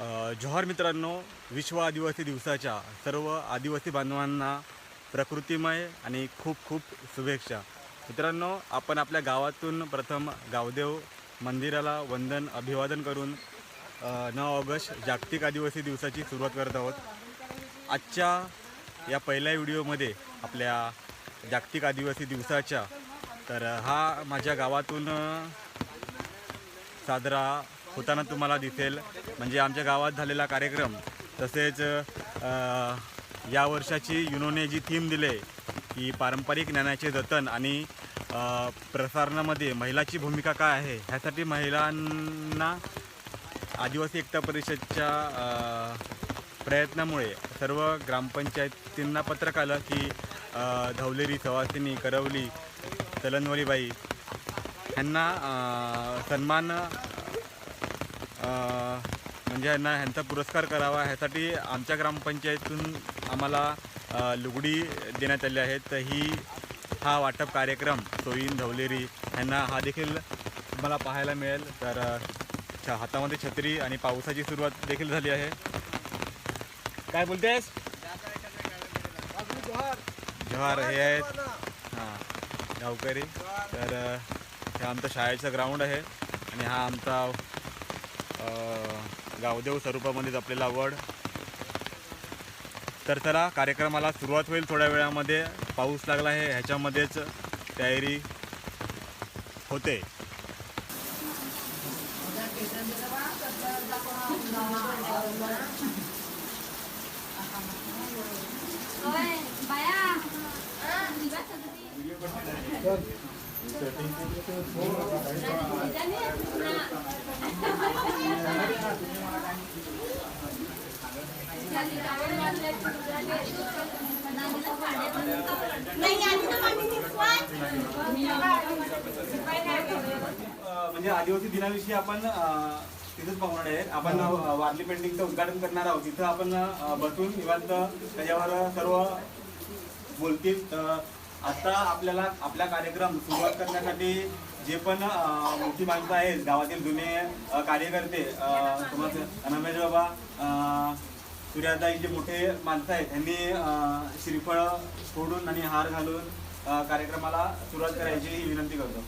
जोहार मित्रांनो विश्व आदिवासी दिवसाच्या सर्व आदिवासी बांधवांना प्रकृतिमय आणि खूप खूप शुभेच्छा. मित्रांनो आपण आपल्या गावातून प्रथम गावदेव मंदिराला वंदन अभिवादन करून नऊ ऑगस्ट जागतिक आदिवासी दिवसाची सुरुवात करत आहोत. आजच्या या पहिल्या व्हिडिओमध्ये आपल्या जागतिक आदिवासी दिवसाच्या तर हा माझ्या गावातून साजरा होताना तुम्हाला दिसेल. म्हणजे आमच्या गावात झालेला कार्यक्रम तसेच या वर्षाची युनोने जी थीम दिले की पारंपरिक ज्ञानाचे जतन आणि प्रसारणामध्ये महिलाची भूमिका काय आहे ह्यासाठी महिलांना आदिवासी एकता परिषदच्या प्रयत्नामुळे सर्व ग्रामपंचायतींना पत्रक आलं की धवलेरी सवासिनी करवली चलनवलीबाई ह्यांना सन्मान म्हणजे यांना ह्यांचा पुरस्कार करावा ह्यासाठी आमच्या ग्रामपंचायतीतून आम्हाला लुगडी देण्यात आली आहे. तर ही हा वाटप कार्यक्रम सोयीन धवलेरी ह्यांना हा देखील तुम्हाला पाहायला मिळेल. तर छ- हातामध्ये छत्री आणि पावसाची सुरुवात देखील झाली आहे. काय बोलतेस? जोहार हे आहेत. हां गावकरी. तर हे आमचं शाळेचं ग्राउंड आहे आणि हा आमचा गावदेव स्वरूपामध्ये जपलेला वड तर चला कार्यक्रमाला सुरुवात होईल थोड्या वेळामध्ये. पाऊस लागला आहे ह्याच्यामध्येच तयारी होते. म्हणजे आदिवासी दिनाविषयी आपण तिथंच पाहणार आहे. आपण वारली पेंटिंगचं उद्घाटन करणार आहोत. तिथं आपण बसून निवांत त्याच्यावर सर्व बोलतील. आता आपल्याला आपला कार्यक्रम सुरुवात करण्यासाठी जे पण मोठी माणसं आहेत गावातील जुने कार्यकर्ते तुम्हाला समज रमेश बाबा सूर्यादाई जे मोठे माणसं आहेत. त्यांनी श्रीफळ फोडून आणि हार घालून कार्यक्रमाला सुरुवात करायची ही विनंती करतो.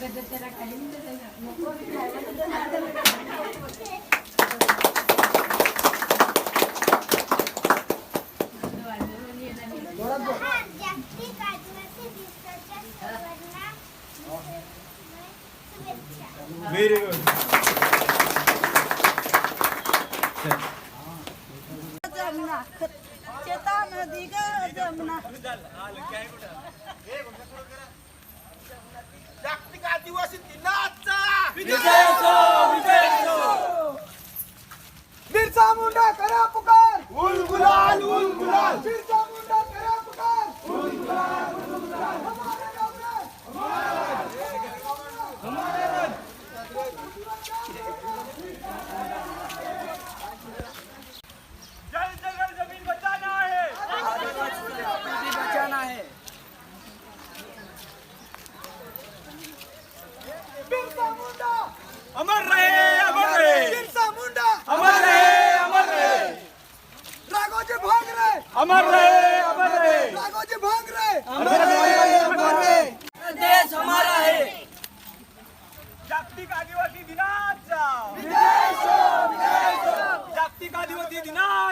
त्याला काही नको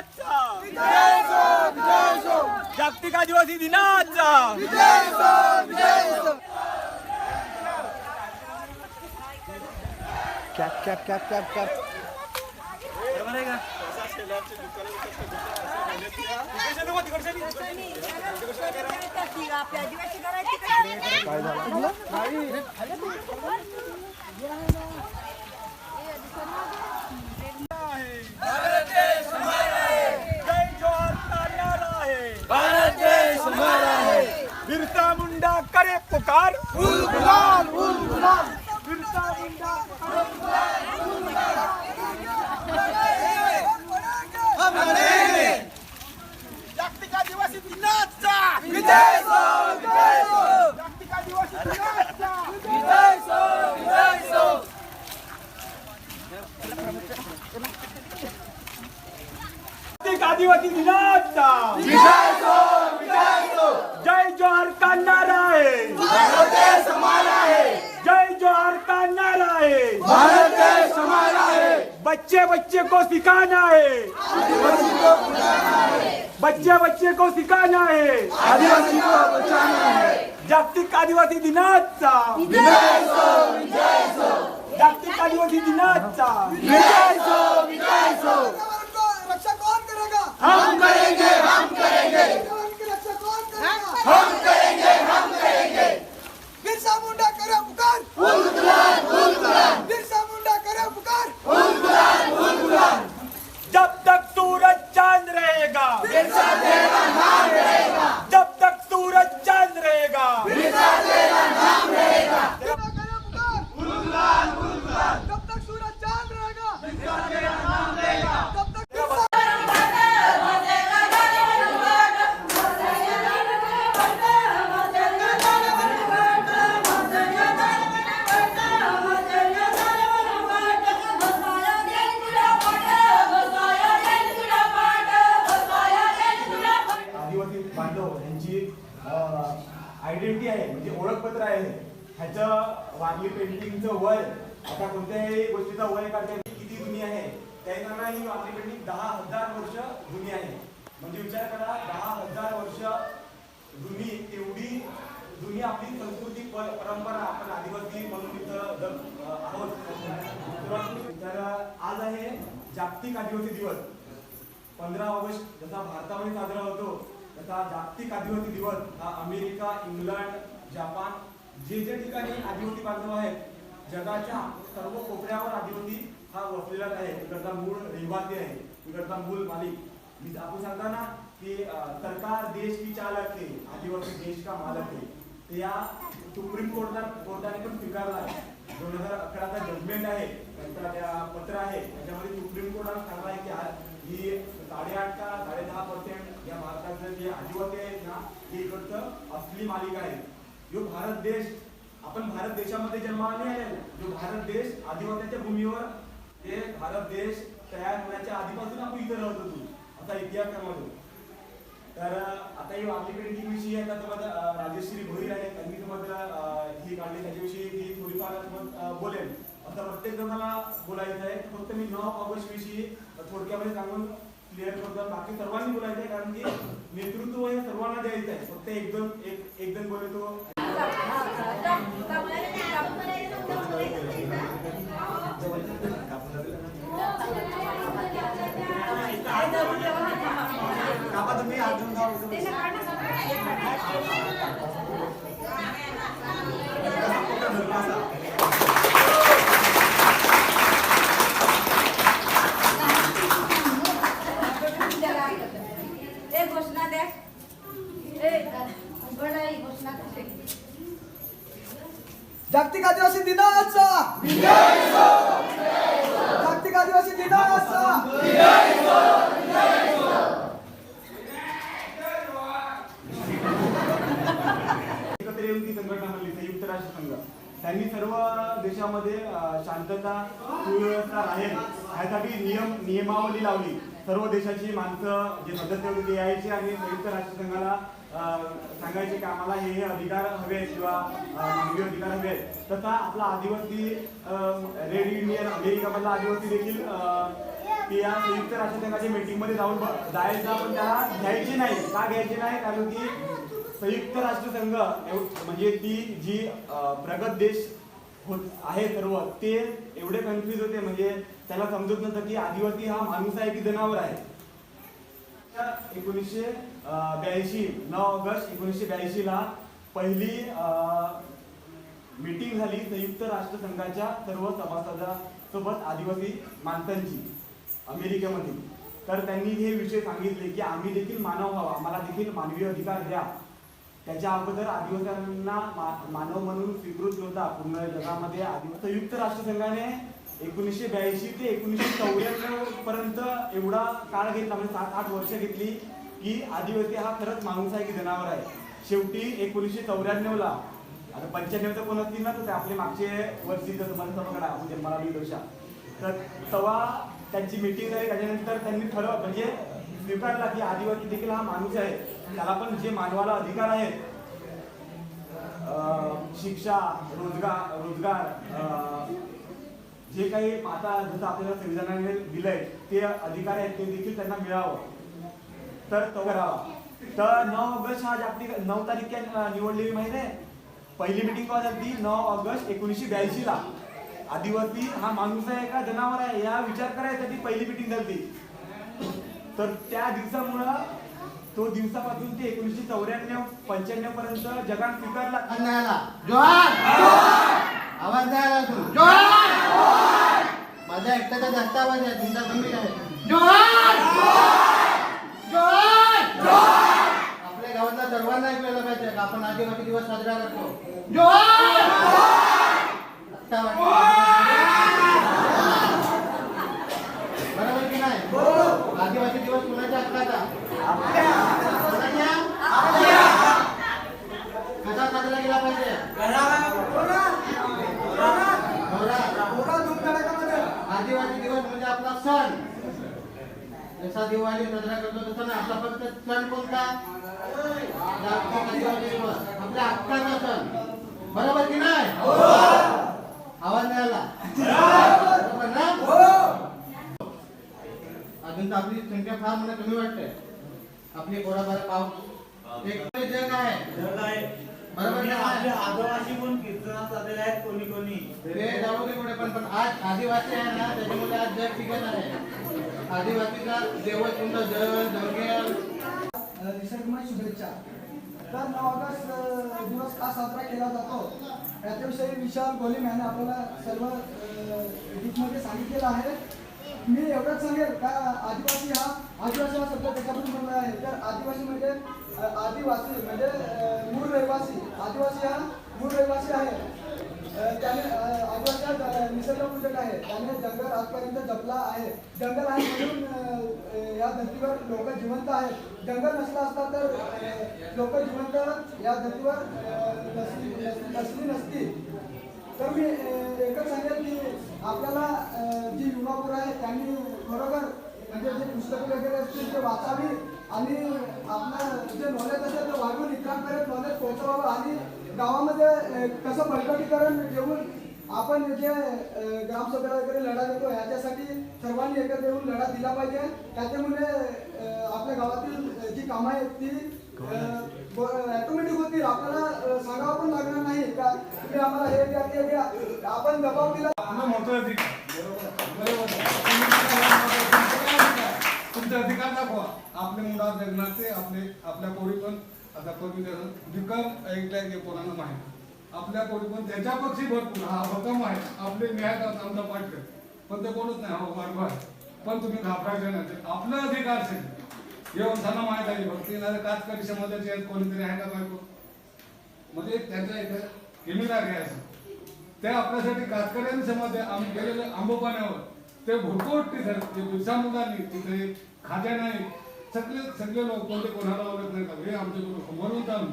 दिनाचा जागतिक आदिवासी दिनाचा. कॅप कॅप कॅप कॅप कॅप. काय जय Uygulan, uygulan. Kürtlerin जागतिक आदिवासी दिनाचा जागतिक आदिवासी दिनाचा हम करेंगे हम करेंगे हम करेंगे हम करेंगे बिरसा मुंडा पुकार बिरसा मुंडा करे पुकार जब तक सूरज चाँद रहेगा बिरसा रहेगा Vita Telanang! आदिवासी दिवस. पंधरा ऑगस्ट जसा भारतामध्ये साजरा होतो तसा जागतिक आदिवासी दिवस हा अमेरिका इंग्लंड जपान जे जे ठिकाणी आदिवासी बांधव आहेत जगाच्या सर्व कोपऱ्यावर आदिवासी हा वसलेला आहे. इकडचा मूळ रहिवासी आहे इकडचा मूळ मालिक. मी आपण सांगता ना की सरकार देश की चालक है आदिवासी देश का मालक है ते या सुप्रीम कोर्टात कोर्टाने पण स्वीकारला आहे. दोन हजार अकराचा जजमेंट आहे. पत्र आहे त्याच्यामध्ये सुप्रीम कोर्टानं सांगला आहे की आ- ही साडेआठ का साडेदहा पर्सेंट या भारताचे जे आदिवासी आहेत ना हे इकडचं असली मालिका आहे. जो भारत देश आपण भारत देशामध्ये जन्माला आले जो भारत देश आदिवासीच्या भूमीवर ते भारत देश तयार होण्याच्या आधीपासून आपण इथे राहत होतो. असा इतिहास त्यामध्ये तर आता ही वारली जी विषयी आता तुम्हाला राजेश्री भोईर आहे त्यांनी तुम्हाला ही काढली. त्याच्याविषयी ती थोडीफार तुम्हाला बोलेल असं प्रत्येक जणाला बोलायचं आहे. फक्त मी नऊ ऑगस्ट विषयी थोडक्यामध्ये सांगून क्लिअर करतो बाकी सर्वांनी बोलायचं आहे कारण की नेतृत्व हे सर्वांना द्यायचं आहे. फक्त एक दोन एक एक जण बोलतो कापा तुम्ही अजून ए घोषणा द्या ए उघडाई घोषणा कशी जागतिक आदिवासी दिनाचा जागतिक आदिवासी दिनाचा एकत्र येऊन ती संघटना बनली संयुक्त राष्ट्र संघ त्यांनी सर्व देशामध्ये अं, शांतता सुव्यवस्था राहील यासाठी नियम नियमावली लावली सर्व देशाची माणसं जे सदस्य होते ते यायचे राष्ट्रसंघाला सांगायचे की आम्हाला हे हे अधिकार हवे आहेत किंवा मानवी अधिकार हवे आहेत. तसा आपला आदिवासी रेड इंडियन अमेरिकामधला आदिवासी देखील या संयुक्त राष्ट्रसंघाच्या मीटिंगमध्ये जाऊन जायचा पण त्याला घ्यायचे नाही. का घ्यायचे नाही? कारण की संयुक्त राष्ट्रसंघ एव- म्हणजे ती जी प्रगत देश होत आहे सर्व ते एवढे कन्फ्युज होते. म्हणजे त्याला समजत नव्हतं की आदिवासी हा माणूस आहे की जनावर आहे. एकोणीसशे ब्याऐंशी नऊ ऑगस्ट एकोणीसशे ब्याऐंशी ला पहिली मीटिंग झाली संयुक्त राष्ट्रसंघाच्या सर्व सभासदासोबत आदिवासी माणसांची अमेरिकेमध्ये. तर त्यांनी हे विषय सांगितले की आम्ही देखील मानव व्हावा आम्हाला देखील मानवी अधिकार द्या. त्याच्या अगोदर आदिवासींना मा- मानव म्हणून स्वीकृत होता पूर्ण जगामध्ये आदिवासी संयुक्त राष्ट्रसंघाने एकोणीसशे ब्याऐंशी ते एकोणीसशे चौऱ्याण्णव पर्यंत एवढा काळ घेतला म्हणजे सात आठ वर्ष घेतली की आदिवासी हा खरंच माणूस आहे की जनावर आहे. शेवटी एकोणीसशे चौऱ्याण्णवला आता पंच्याण्णव तर कोण असतील ना तर आपले मागचे वर्षी जसं मला पकडा म्हणजे मराठी दोषा. तर तेव्हा त्यांची मीटिंग झाली त्याच्यानंतर त्यांनी ठरव म्हणजे स्वीकारला की आदिवासी देखील हा माणूस आहे. त्याला पण जे मानवाला अधिकार आहेत शिक्षा रोजगार रोजगार जे काही आता जसं आपल्याला संविधानाने दिलंय ते अधिकार आहेत ते देखील त्यांना मिळावं. तर तो करावा. तर नऊ ऑगस्ट हा जागतिक नऊ तारीख निवडलेली माहिती आहे पहिली मिटिंग कॉल झाली नऊ ऑगस्ट एकोणीसशे ब्याऐंशी ला. आदिवासी हा माणूस आहे का जनावर आहे? या विचार करायसाठी पहिली मिटिंग झाली. तर त्या दिवसामुळं तो दिवसापासून ते एकोणीसशे चौऱ्याण्णव पंच्याण्णव पर्यंत जगात स्वीकारला. आवाज नाही आला तू जोहार माझ्या एकट्याचा जास्त आवाज आहे तुमचा कमी आहे. जोहार जोहार आपल्या गावातल्या सर्वांना ऐकलेलं पाहिजे का आपण आदिवासी दिवस साजरा करतो? जोहार. बरोबर की नाही? आदिवासी दिवस कुणाच्या हक्काचा कोणाच्या? कसा साजरा केला पाहिजे जोरात. मोठा धूमधडाक्यामध्ये आदिवासी दिवस म्हणजे आपला सण. जसा दिवाळी साजरा करतो तसा ना. आपला फक्त सण कोणता? आपल्या हक्काचा सण. बरोबर की नाही? आवाज नाही आला बरोबर ना? अजून तर आपली संख्या फार मला कमी वाटते आपली थोडाफार पाव एक जग आहे. बरोबर ना? आदिवासी पण कीर्तनात आलेले आहेत कोणी कोणी. ते जाऊ दे पुढे पण पण आज आदिवासी आहे ना त्याच्यामुळे आज जग टिकत आहे. आदिवासीचा देवकुंड जल जंगल निसर्गमय शुभेच्छा. तर नऊ ऑगस्ट अ, दिवस का साजरा केला जातो? याच्याविषयी विशाल गोलीम याने आपल्याला सर्व डीपमध्ये सांगितलेलं आहे. मी एवढंच सांगेल का आदिवासी हा आदिवासी हा शब्द त्याच्यापासून बनला आहे. तर आदिवासी म्हणजे आदिवासी म्हणजे मूळ रहिवासी. आदिवासी हा मूळ रहिवासी आहे. त्याने आदिवासी हा ज- निसर्गपूजक आहे. त्याने जंगल आजपर्यंत जपला आहे. जंगल आहे म्हणून या धर्तीवर लोक जिवंत आहेत. जंगल नसला असता तर लोक जिवंत या धर्तीवर नसली नसली- नसती. तर मी एकच सांगेल की आपल्याला जी युवापूर आहे त्यांनी खरोखर म्हणजे जे पुस्तकं वगैरे असतील ते वाचावी. आणि आपलं जे नॉलेज असेल ते वाढवून इतरांपर्यंत नॉलेज पोहोचवावं आणि गावामध्ये कसं बळकटीकरण घेऊन आपण जे अ, ग्रामसभेला वगैरे लढा देतो ह्याच्यासाठी सर्वांनी एकत्र येऊन लढा दिला पाहिजे. त्याच्यामुळे आपल्या गावातील जी कामं आहेत ती ऑटोमॅटिक होतील. आपल्याला सांगावं पण लागणार नाही. का तुम्ही आम्हाला हे द्या ते द्या. आपण दबाव दिला आपलं महत्त्व अधिकार तुमचे अधिकार दाखवा आपले मुळात जगण्याचे आपले आपल्या पोरी पण आता पूर्वी विकम ऐकलंय की कोणाला माहीत. आपल्या पोरी पण त्याच्या पक्षी भरपूर हा भक्कम आहे. आपले न्याय करत आमचा पाठ पण ते बोलत नाही हा बरोबर आहे. पण तुम्ही घाबरायचे नाही. आपला अधिकार असेल येऊन माहीत माहीत आहे भक्ती नाही काचकरी समाजाचे आहेत कोणीतरी आहे का बायको? म्हणजे त्याच्या इथे किमीला घ्यायचं. ते आपल्यासाठी कातकऱ्यांनी समाज आम्ही गेलेलं आंबोपाण्यावर. ते भरपूर झाले ते बिरसा मुलांनी तिथे खाद्या नाही सगळे सगळे लोक कोणते कोणाला ओळख नाही हे आमचे गुरु म्हणून तर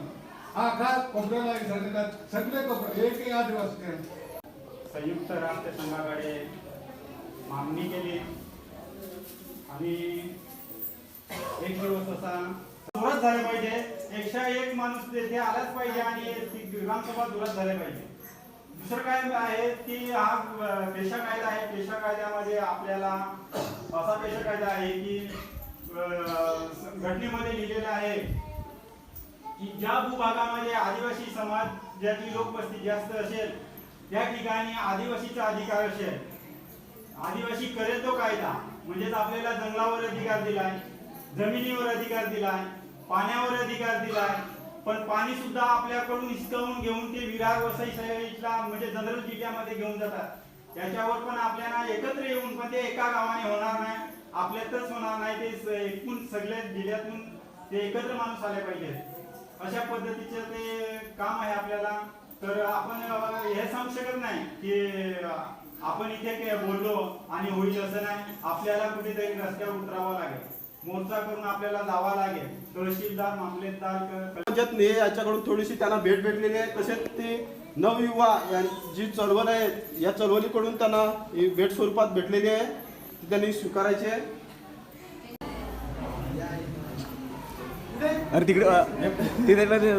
हा खास कोपऱ्याला सगळे का- सगळे कोपरे एकही आदिवासी संयुक्त राष्ट्र संघाकडे मागणी केली. आणि एक दिवस असा दुरत झाले पाहिजे. एकशे एक माणूस तेथे आलाच पाहिजे आणि विधानसभा दुरत झाले पाहिजे. दुसरं काय आहे की हा पेशा कायदा आहे. पेशा कायद्यामध्ये आपल्याला असा पेशा कायदा आहे की घटनेमध्ये लिहिलेलं आहे की ज्या भूभागामध्ये आदिवासी समाजाची लोकवस्ती जास्त असेल त्या ठिकाणी आदिवासीचा अधिकार असेल. आदिवासी करेल तो कायदा. म्हणजेच आपल्याला जंगलावर अधिकार दिलाय जमिनीवर अधिकार दिलाय पाण्यावर अधिकार दिलाय. पण पाणी सुद्धा आपल्याकडून हिसकावून घेऊन ते विरार वसई साईडला म्हणजे जनरल जिल्ह्यामध्ये घेऊन जातात. त्याच्यावर पण आपल्याला एकत्र येऊन पण ते एका गावाने होणार नाही. आपल्यातच होणार नाही ते एकूण सगळ्या जिल्ह्यातून ते एकत्र माणूस आले पाहिजेत. अशा पद्धतीचे ते काम आहे आपल्याला. तर आपण हे सांगू शकत नाही की आपण इथे बोललो आणि होईल असं नाही. आपल्याला कुठेतरी रस्त्यावर उतरावं लागेल. मोर्चा करून आपल्याला जावा लागेल. तहसीलदार मामलेदार पंचायत ने याच्याकडून थोडीशी त्यांना भेट भेटलेली आहे. तसेच ते नवयुवा यां- जी चळवळ आहे या चळवळीकडून त्यांना भेट स्वरूपात भेटलेली आहे. ती त्यांनी स्वीकारायची अरे तिकडे अ, तिथे ते-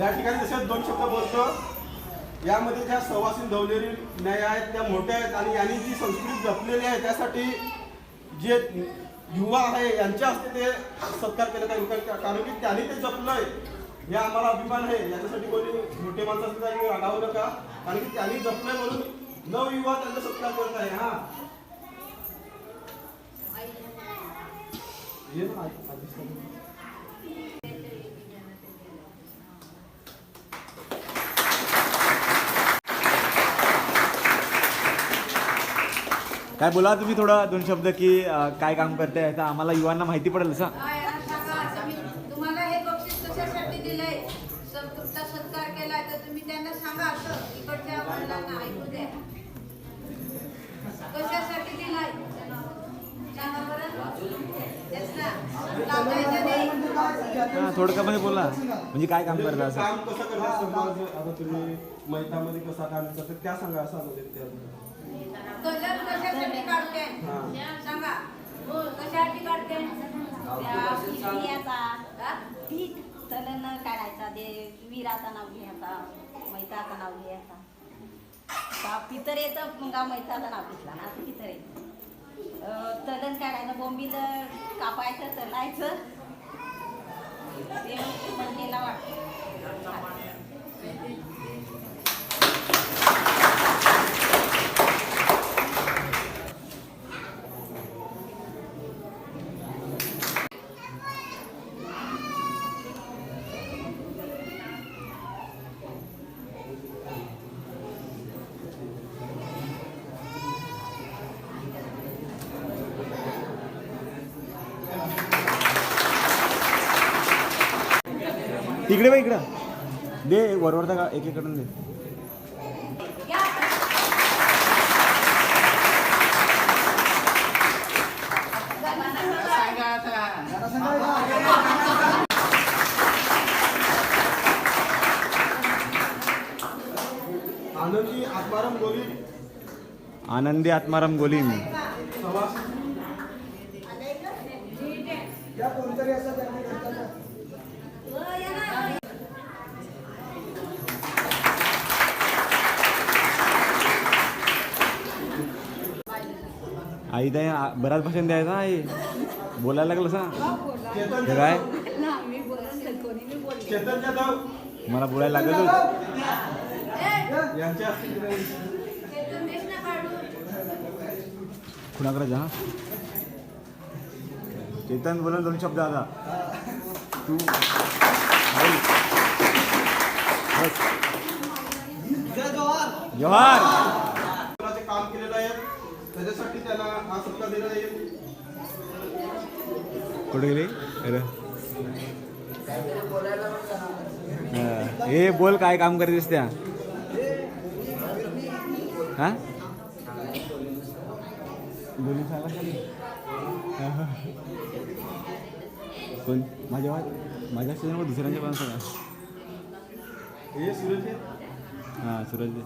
या ठिकाणी तसेच दोन शब्द बोलतो यामध्ये ज्या सहवासी धवलेली न्याय आहेत त्या मोठ्या आहेत आणि यांनी जी संस्कृती जपलेली आहे त्यासाठी जे युवा आहे यांच्या हस्ते ते सत्कार केला कारण की त्यांनी ते जपलंय. हे आम्हाला अभिमान आहे. याच्यासाठी कोणी मोठे माणसाचं काही त्यांनी रागावू नका. कारण की त्यांनी जपलंय म्हणून नवयुवा त्यांचा सत्कार करत आहे. हा. ये ना, आधीच काय बोला तुम्ही थोडा दोन शब्द की अ, काय काम करताय? आता आम्हाला युवांना माहिती पडेल असं हा, यांना सांगा, तुम्ही- तुम्हाला हे बक्षीस कशासाठी दिलंय सत- तुमचा सत्कार केलाय तर तुम्ही त्यांना सांगा असं इकडच्या महिलांना ऐकू द्या कशासाठी दिलाय सांगा बरं तेच ना लाजायचं नाही हा थोडक्यामध्ये बोला. म्हणजे काय काम करता असं? काम कसं करता समाज आता तुम्ही कसा काम करता त्या सांगा असं म्हणजे त्या- कलर कशासाठी काढते? हा. सांगा. कशासाठी काढते? काढायचा ते विराचा नाव घ्यायचा मैताचं नाव घ्यायचा. का पितर येतं मग हा मैताचं नाव घेतला ना असं पितर येतं अं, तलन काढायचं बोंबील कापायचं तलायचं ते मंडीला वाटतं तिकडे बघ इकडं. दे वरवरचा का एक इकडून दे. आनंदी आत्माराम गोली. आनंदी आत्माराम गोलीम सवास या कोणतरी असं त्यांनी करतात आई ताई बराच भाषण द्यायचा आई. बोलायला लागलं सा. हे काय? मला बोलायला लागतच कुणाकडे जा? चेतन बोला दोन शब्द आता. तू आई. बस. जोहार कोणाचे काम केलेलं आहे त्याच्यासाठी त्यांना हा सत्कार देण्यात येईल कुठे गेली हा. बोल काय काम करतेस त्या? हा. कोण? माझ्या माझ्या दुसऱ्यांच्या पण सांगा. हे सूरज. हां सूरज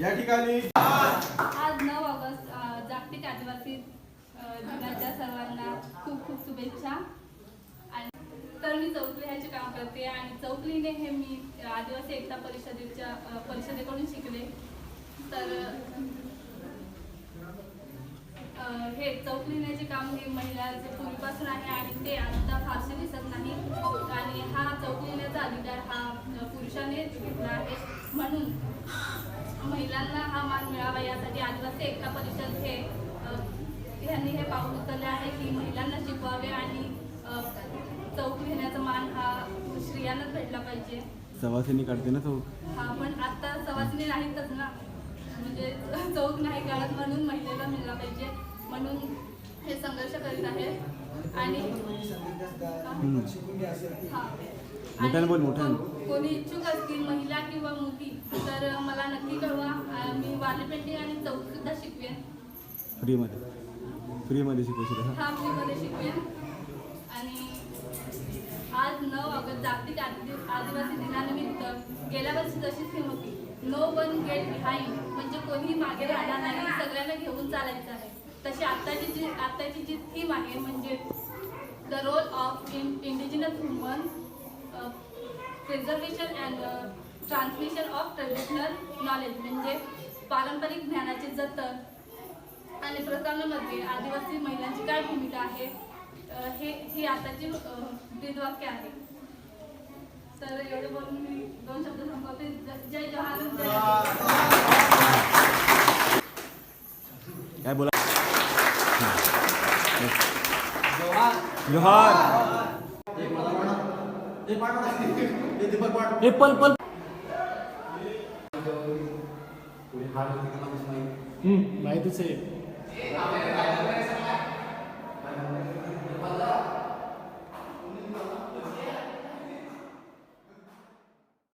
या ठिकाणी आज नऊ ऑगस्ट अ, जागतिक मी चौक काम करते आणि चौक हे मी आदिवासी एकता परिषदेच्या परिषदेकडून शिकले. तर हे चौक जे काम हे महिलांचे पूर्वीपासून आहे आणि ते आता फारसे दिसत नाही. आणि हा चौकलीण्याचा अधिकार हा पुरुषाने घेतला आहे. म्हणून महिलांना हा मान मिळावा यासाठी आदिवासी एकता परिषद हे यांनी हे पाऊल उचलले आहे की महिलांना शिकवावे आणि चौक लिहिण्याचा मान हा स्त्रियांनाच भेटला पाहिजे. सवासिनी काढते ना तो हा पण आता सवासिनी नाहीतच ना. म्हणजे चौक नाही काढत म्हणून महिलेला मिळला पाहिजे. म्हणून हे संघर्ष करीत आहे. आणि. मोठ्याने बोल, मोठ्याने. कोणी इच्छुक असतील महिला किंवा मुली तर मला नक्की कळवा. मी पेंटिंग आणि चौक सुद्धा शिकवेन. फ्रीमध्ये. फ्रीमध्ये शिकवशील हा? हा फ्रीमध्ये शिकवेन. आणि आज नऊ ऑगस्ट जागतिक आदि- आदिवासी दिनानिमित्त गेल्या वर्षी जशी थीम होती. नो वन गेट बिहाइंड म्हणजे कोणीही मागे राहणार नाही. सगळ्यांना घेऊन चालायचं आहे. तशी आत्ताची जी आत्ताची जी थीम आहे म्हणजे the role of in indigenous woman preservation and transmission of traditional knowledge म्हणजे पारंपरिक ज्ञानाचे जतन आणि प्रसारणामध्ये आदिवासी महिलांची काय भूमिका आहे? हे ही आताची ब्रीदवाक्य आहे. तर एवढं बोलून मी दोन शब्द संपवते. जय जय काय बोला? जोहार हे पल पल माहितीच आहे.